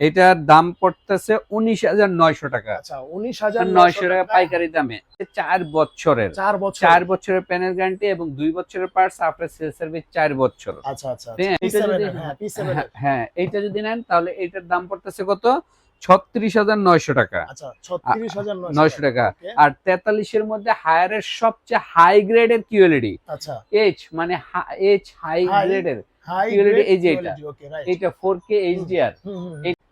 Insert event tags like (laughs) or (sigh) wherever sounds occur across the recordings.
এটার দাম পড়তেছে উনিশ হাজার নয়শো টাকা। আচ্ছা উনিশ হাজার নয়শো টাকা পাইকারি দামে। চার বছরের। চার বছর চার বছরের প্যানেল গ্যারান্টি এবং দুই বছরের পার্টস আফটার সেল সার্ভিস চার বছর। আচ্ছা আচ্ছা হ্যাঁ, হ্যাঁ হ্যাঁ, হ্যাঁ এইটা যদি নেন তাহলে এটার দাম পড়তেছে কত? ছত্রিশ হাজার নয়শো টাকা। নয়শো টাকা। আর তেতাল্লিশের মধ্যে হায়ারের সবচেয়ে হাই গ্রেডের কিউএলইডি এইচ মানে এইচ হাই গ্রেডের হাই এই যে এটা। রাইট এটা ফোর কে এইচডিআর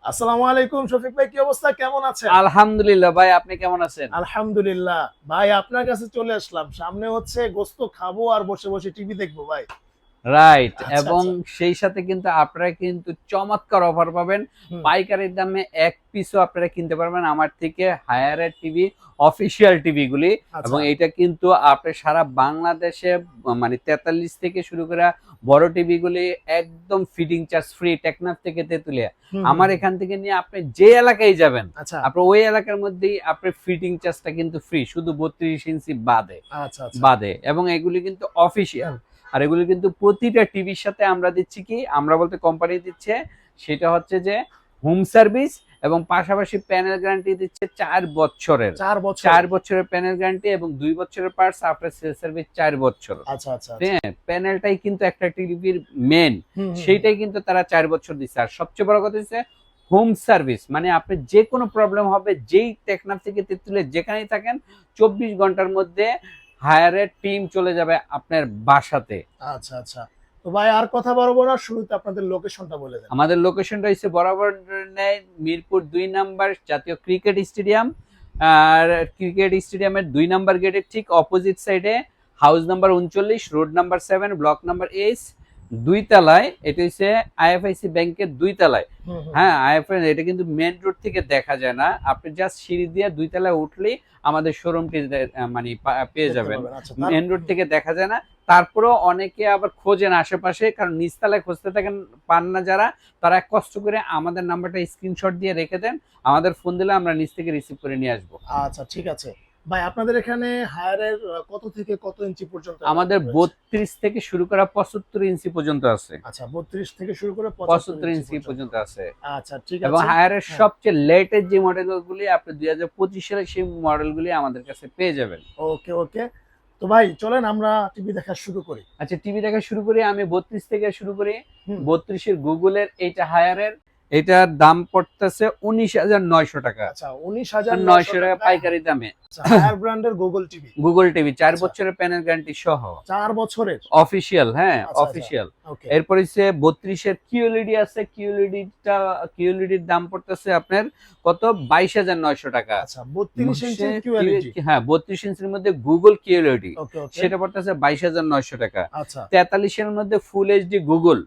আসসালামু আলাইকুম শফিক ভাই কি অবস্থা? কেমন আছেন? আলহামদুলিল্লাহ ভাই আপনি কেমন আছেন? আলহামদুলিল্লাহ। ভাই আপনার কাছে চলে আসলাম। সামনে হচ্ছে গোস্ত খাব আর বসে বসে টিভি দেখব ভাই। রাইট আচ্ছা, এবং আচ্ছা। সেই সাথে কিন্তু আপনারা কিন্তু চমৎকার অফার পাবেন। পাইকারির দামে এক পিসও আপনারা কিনতে পারবেন আমার থেকে হায়ারের টিভি অফিসিয়াল টিভি গুলি। আচ্ছা, এবং এটা কিন্তু আপনি সারা বাংলাদেশে মানে তেতাল্লিশ থেকে শুরু করে বড় টিভি গুলি একদম ফিটিং চার্জ ফ্রি টেকনাফ থেকে তেতুলিয়া। আমার এখান থেকে নিয়ে আপনি যে এলাকায় যাবেন আচ্ছা। আপনার ওই এলাকার মধ্যেই আপনার ফিটিং চার্জটা কিন্তু ফ্রি শুধু বত্রিশ ইঞ্চি বাদে। আচ্ছা আচ্ছা। বাদে। এবং এগুলি কিন্তু অফিসিয়াল আর এগুলি কিন্তু প্রতিটা টিভির সাথে আমরা দিচ্ছি কি? আমরা বলতে কোম্পানি দিচ্ছে সেটা হচ্ছে যে হোম সার্ভিস এবং পাশাপাশি প্যানেল গ্যারান্টি দিচ্ছে চার বছরের। চার বছর। চার বছরের প্যানেল গ্যারান্টি এবং দুই বছরের পার্টস আফটার সেল সার্ভিস চার বছর। আচ্ছা আচ্ছা হ্যাঁ প্যানেলটাই কিন্তু একটা টিভির মেন সেইটাই কিন্তু তারা চার বছর দিচ্ছে। আর সবচেয়ে বড় কথা হচ্ছে হোম সার্ভিস মানে আপনি যে কোনো প্রবলেম হবে যেই টেকনাফ থেকে তেঁতুলে যেখানেই থাকেন চব্বিশ ঘণ্টার মধ্যে হায়ারের টিম চলে যাবে আপনার বাসাতে। আচ্ছা আচ্ছা। তো ভাই আর কথা বাড়বো না শুরুতে আপনাদের লোকেশনটা বলে দেন। আমাদের লোকেশনটা হচ্ছে বরাবর মিরপুর দুই নাম্বার জাতীয় ক্রিকেট স্টেডিয়াম। আর ক্রিকেট স্টেডিয়ামের দুই নাম্বার গেটের ঠিক অপোজিট সাইডে হাউস নাম্বার উনচল্লিশ road number seven block number H দুই তলায় এটা হচ্ছে আইএফআইসি ব্যাংকের দুই তলায়। হ্যাঁ আইএফএল এটা কিন্তু মেন রোড থেকে দেখা যায় না। আপনি জাস্ট সিঁড়ি দিয়ে দুই তলায় উঠলেই আমাদের শোরুমটি মানে পেয়ে যাবেন। পাবেন, আচ্ছা, মেন রোড থেকে দেখা যায় না। তারপরেও অনেকে আবার খোঁজেন আশেপাশে কারণ নিচতলায় খুঁজতে থাকেন পান না যারা তারা এক কষ্ট করে আমাদের নাম্বারটা স্ক্রিনশট দিয়ে রেখে দেন। আমাদের ফোন দিলে আমরা নিচ থেকে রিসিভ করে নিয়ে আসব। আচ্ছা ঠিক আছে। ভাই আপনাদের এখানে হায়ারের কত থেকে কত ইঞ্চি পর্যন্ত আমাদের রয়েছে? বত্রিশ থেকে শুরু করা পঁচাত্তর ইঞ্চি পর্যন্ত আছে। আচ্ছা বত্রিশ থেকে শুরু করে পঁচাত্তর ইঞ্চি পর্যন্ত। আছে। আচ্ছা ঠিক আছে। এবং হায়ারের হ্যাঁ। সবচেয়ে লেটেস্ট যে মডেলগুলি আপনি দুই হাজার পঁচিশ সালের সেই মডেলগুলি আমাদের কাছে পেয়ে যাবেন। ওকে ওকে। তো ভাই চলেন আমরা টিভি দেখা শুরু করি। আচ্ছা টিভি দেখা শুরু করি আমি বত্রিশ থেকে শুরু করি। হুম, বত্রিশের গুগলের এইটা হায়ারের এটার দাম পড়তেছে উনিশ হাজার নয়শো টাকা। আচ্ছা উনিশ হাজার নয়শো টাকা পাইকারি দামে। ব্র্যান্ডের গুগল টিভি গুগল টিভি চার আচ্ছা। বছরের প্যানেল গ্যারান্টি সহ। চার বছরের? অফিসিয়াল হ্যাঁ আচ্ছা, আচ্ছা। অফিসিয়াল এরপর হচ্ছে বত্রিশের কিউএলইডি আছে কিউএলইডিটা কিউএলইডির দাম পড়তেছে আপনার কত? বাইশ হাজার নয়শো টাকা। আচ্ছা হ্যাঁ বত্রিশ ইঞ্চির মধ্যে গুগল ওকে সেটা পড়তেছে বাইশ হাজার নয়শো টাকা। আচ্ছা। তেতাল্লিশের মধ্যে ফুল এইচডি গুগল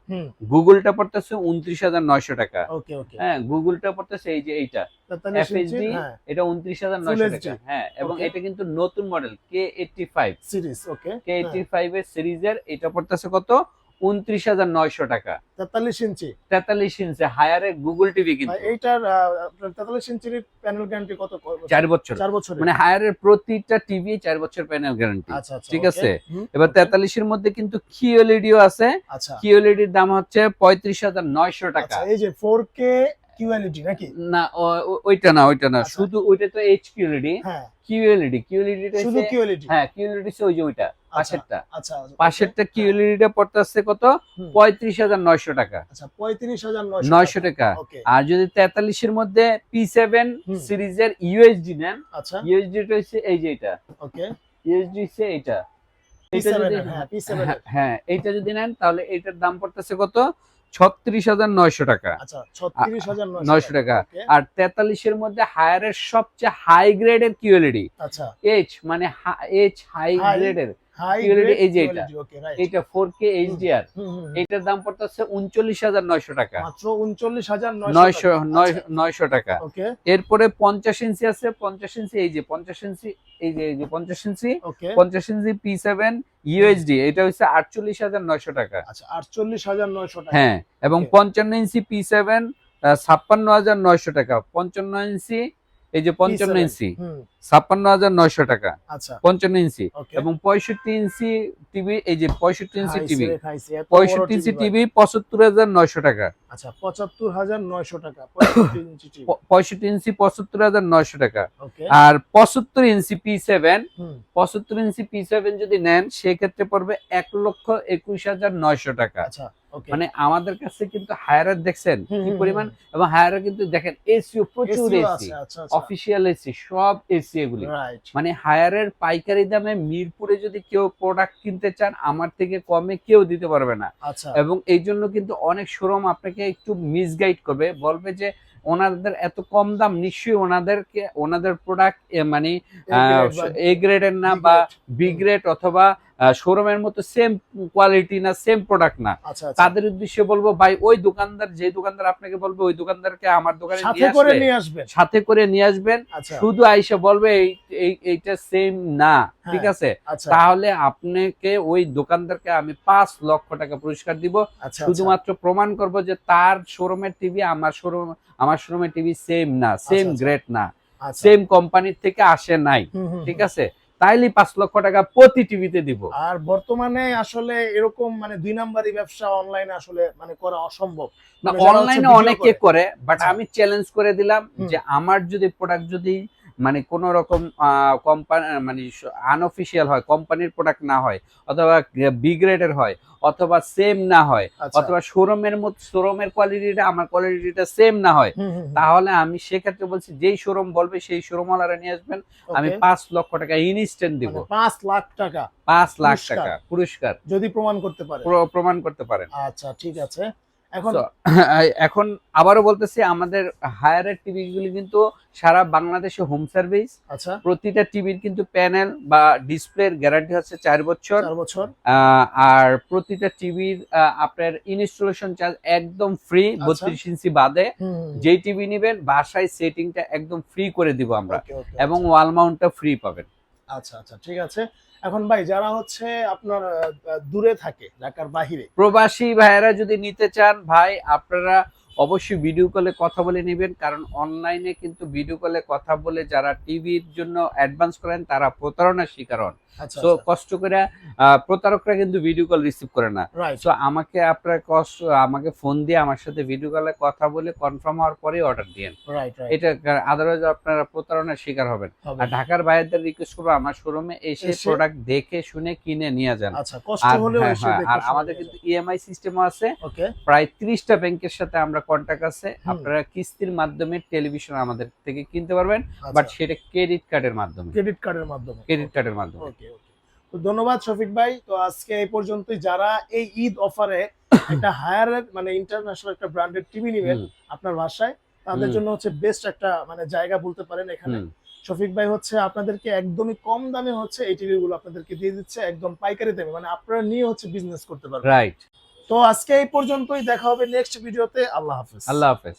গুগলটা পড়তেছে উনত্রিশ হাজার নয়শো টাকা। ওকে ওকে হ্যাঁ গুগলটা পড়তেছে এই যে এইটা। FHD হ্যাঁ। এটা উনত্রিশ হাজার Full নয়শো HD টাকা হ্যাঁ এবং এটা কিন্তু নতুন model K eighty five series okay K eighty five এর সিরিজের এটা পড়তেছে কত? উনত্রিশ হাজার নয়শো টাকা। তেতাল্লিশ ইঞ্চি। তেতাল্লিশ ইঞ্চি হায়ারে গুগল টিভি কিন্তু। এইটার তেতাল্লিশ ইঞ্চির প্যানেল গ্যারান্টি কত চার বছর। চার বছর মানে হায়ারের প্রতিটা টিভি চার বছর প্যানেল গ্যারান্টি আচ্ছা আচ্ছা ঠিক আছে? এবার তেতাল্লিশ তেতাল্লিশের মধ্যে কিন্তু কিওএলইডিও আছে। আচ্ছা। কিওএলইডির দাম হচ্ছে পঁয়ত্রিশ হাজার নয়শো টাকা। আচ্ছা এই যে ফোর কে কিউএলইডি নাকি? না ওইটা না ওইটা না। আচ্ছা। শুধু ওইটা তো এইচ কিউএলইডি হ্যাঁ। কিউএলইডি কিউএলইডি শুধু কিউএলইডি হ্যাঁ কিউএলইডি সে ওই যে ওইটা পাশেরটা। আচ্ছা পাশেরটা কিউএলইডিটা পড়তেছে কত? হুম, পঁয়ত্রিশ হাজার নয়শো টাকা। আচ্ছা পঁয়ত্রিশ হাজার নয়শো টাকা। আর যদি তেতাল্লিশের মধ্যে পি সেভেন সিরিজের ইউএসডি নেন আচ্ছা। ইউএসডি হচ্ছে এই যে এটা। ওকে ইউএসডি এইটা এটা। হ্যাঁ পি সেভেন হ্যাঁ, হ্যাঁ এইটা যদি নেন তাহলে এটার দাম পড়তেছে কত? ছত্রিশ হাজার নয়শো টাকা। আচ্ছা নয়শো টাকা। আর তেতাল্লিশের মধ্যে হায়ারের সবচেয়ে হাই গ্রেডের কিউএলইডি আচ্ছা। এইচ মানে এইচ হাই গ্রেডের এই যে এটা। এটা ফোর কে এইচডিআর এটার দাম পড়তেছে টাকা। মাত্র আচ্ছা। টাকা। এরপরে পঞ্চাশ ইঞ্চি আছে পঞ্চাশ ইঞ্চি এই যে ইঞ্চি এই যে এই যে ইঞ্চি ওকে পঞ্চাশ ইঞ্চি এটা হচ্ছে আটচল্লিশ হাজার নয়শো টাকা। আচ্ছা আটচল্লিশ হাজার নয়শো টাকা। হ্যাঁ এবং Okay. পঞ্চান্ন ইঞ্চি পি সেভেন ছাপ্পান্ন হাজার নয়শো টাকা। পঞ্চান্ন ইঞ্চি এই যে পঞ্চান্ন ইঞ্চি। ছাপ্পান্ন হাজার নয়শো টাকা। আচ্ছা। পঞ্চান্ন ইঞ্চি। এবং পঁয়ষট্টি ইঞ্চি টিভি এই যে পঁয়ষট্টি ইঞ্চি টিভি। পঁয়ষট্টি ইঞ্চি টিভি পঁচাত্তর হাজার নয়শো টাকা। আচ্ছা পঁচাত্তর হাজার নয়শো টাকা পঁয়ষট্টি ইঞ্চি পঁচাত্তর হাজার নয়শো টাকা। আর পঁচাত্তর ইঞ্চি পি সেভেন পঁচাত্তর ইঞ্চি পি সেভেন যদি নেন সেক্ষেত্রে পড়বে এক লক্ষ একুশ হাজার নয়শো টাকা। আচ্ছা। মানে আমাদের কাছে কিন্তু হায়ার দেখছেন কি পরিমাণ? এবং হায়ার কিন্তু দেখেন এসিও প্রচুর এসি অফিসিয়াল এসি সব এসি এগুলি। মানে হায়ারের পাইকারি দামে মিরপুরে যদি কেউ প্রোডাক্ট কিনতে চান আমার থেকে কমে কেউ দিতে পারবে না। আচ্ছা। এবং এই জন্য কিন্তু অনেক শোরুম আপনাকে একটু মিসগাইড করবে বলবে যে ওনাদের এত কম দাম নিশ্চয়ই ওনাদেরকে ওনাদের প্রোডাক্ট মানে এ গ্রেডের না বা বি গ্রেড অথবা শোরুমের মতো সেম কোয়ালিটি না সেম প্রোডাক্ট না। আচ্ছা আচ্ছা। তাদের উদ্দেশ্যে বলব ভাই ওই দোকানদার যে দোকানদার আপনাকে বলবে ওই দোকানদারকে আমার দোকানে সাথে করে নিয়ে আসবেন। সাথে করে নিয়ে আসবেন। আচ্ছা। শুধু আইসা বলবে এই এই- এইটা সেম না ঠিক হ্যাঁ, আছে? আচ্ছা। তাহলে আপনাকে ওই দোকানদারকে আমি পাঁচ লক্ষ টাকা পুরস্কার দিব। শুধুমাত্র প্রমাণ করব যে তার শোরুমের টিভি আমার শোরুম আমার শোরুমের টিভি সেম না সেম। গ্রেড না। সেম কোম্পানির থেকে আসে নাই ঠিক আছে? তাইলে পাঁচ লক্ষ টাকা প্রতি টিভিতে দিব আর বর্তমানে আসলে এরকম মানে দুই নাম্বারই ব্যবসা অনলাইনে আসলে মানে করা অসম্ভব না অনলাইনে অনেকে করে। বাট আচ্ছা। আমি চ্যালেঞ্জ করে দিলাম যে আমার যদি প্রোডাক্ট যদি মানে কোন রকম কোম্পানি মানে আনঅফিসিয়াল হয় কোম্পানির প্রোডাক্ট না হয় অথবা বি গ্রেডের হয় অথবা সেম না হয় আচ্ছা। অথবা শোরুমের মতো শোরুমের কোয়ালিটিটা আমার কোয়ালিটিটা সেম না হয়। তাহলে আমি সেক্ষেত্রে বলছি যেই শোরুম বলবে সেই শোরুম ওনারা নিয়ে আসবেন আমি পাঁচ লক্ষ টাকা ইনস্ট্যান্ট দিব। মানে পাঁচ লাখ টাকা। পাঁচ লাখ টাকা পুরস্কার। যদি প্রমাণ করতে পারে প্রমাণ করতে পারেন। আচ্ছা ঠিক আছে। এখন (laughs) এখন আবারও বলতেছি আমাদের হায়ারের টিভি গুলি কিন্তু সারা বাংলাদেশে হোম সার্ভিস আচ্ছা। প্রতিটা টিভির কিন্তু প্যানেল বা ডিসপ্লের গ্যারান্টি হচ্ছে চার বছর। বছর। আহ, আর প্রতিটা টিভির আপনার ইনস্টলেশন চার্জ একদম ফ্রি আচ্ছা। বত্রিশ ইঞ্চি বাদে। যেই টিভি নেবেন বাসায় সেটিংটা একদম ফ্রি করে দিব আমরা। এবং ওয়াল মাউন্টটা ফ্রি পাবেন। আচ্ছা আচ্ছা ঠিক আছে। এখন ভাই, যারা হচ্ছে আপনার দূরে থাকে, ঢাকার বাহিরে। প্রবাসী ভাইয়েরা যদি নিতে চান, ভাই, আপনারা অবশ্যই ভিডিও কলে কথা বলে নেবেন কারণ অনলাইনে কিন্তু ভিডিও কলে কথা বলে যারা টিভির জন্য অ্যাডভান্স করেন তারা প্রতারণার শিকার হন। আচ্ছা তো কষ্ট করে প্রতারকরা কিন্তু ভিডিও কল রিসিভ করে না। তো আমাকে আপনার কষ্ট আমাকে ফোন দিয়ে আমার সাথে ভিডিও কলে কথা বলে কনফার্ম হওয়ার পরেই অর্ডার দিয়েন। এটা আদারওয়াইজ আপনারা প্রতারণার শিকার হবেন। আর ঢাকার বাইরেদের রিকোয়েস্ট করব আমার শোরুমে এসে প্রোডাক্ট দেখে শুনে কিনে নিয়ে যান। আচ্ছা কষ্ট আর হ্যাঁ, হ্যাঁ, আমাদের কিন্তু ইএমআই সিস্টেমও আছে। ওকে প্রায় ত্রিশটা ব্যাংকের সাথে আমরা কন্ট্যাক্ট আছে আপনারা কিস্তির মাধ্যমে টেলিভিশন আমাদের থেকে কিনতে পারবেন বাট আচ্ছা সেটা ক্রেডিট কার্ডের মাধ্যমে। ক্রেডিট কার্ডের মাধ্যমে। ক্রেডিট কার্ডের মাধ্যমে। ওকে ওকে তো ধন্যবাদ শফিক ভাই। তো আজকে এই পর্যন্তই যারা এই ঈদ অফারে (coughs) একটা হায়ার মানে ইন্টারন্যাশনাল একটা ব্র্যান্ডেড টিভি নেবেন আপনার বাসায় তাদের জন্য হচ্ছে বেস্ট একটা মানে জায়গা বলতে পারেন এখানে। শফিক ভাই হচ্ছে আপনাদেরকে একদমই কম দামে হচ্ছে এই টিভি গুলো আপনাদেরকে দিয়ে দিচ্ছে একদম পাইকারি দামে। মানে আপনারা নিয়ে হচ্ছে বিজনেস করতে পারবেন। রাইট তো আজকে এই পর্যন্তই দেখা হবে নেক্সট ভিডিওতে আল্লাহ হাফেজ। আল্লাহ হাফেজ।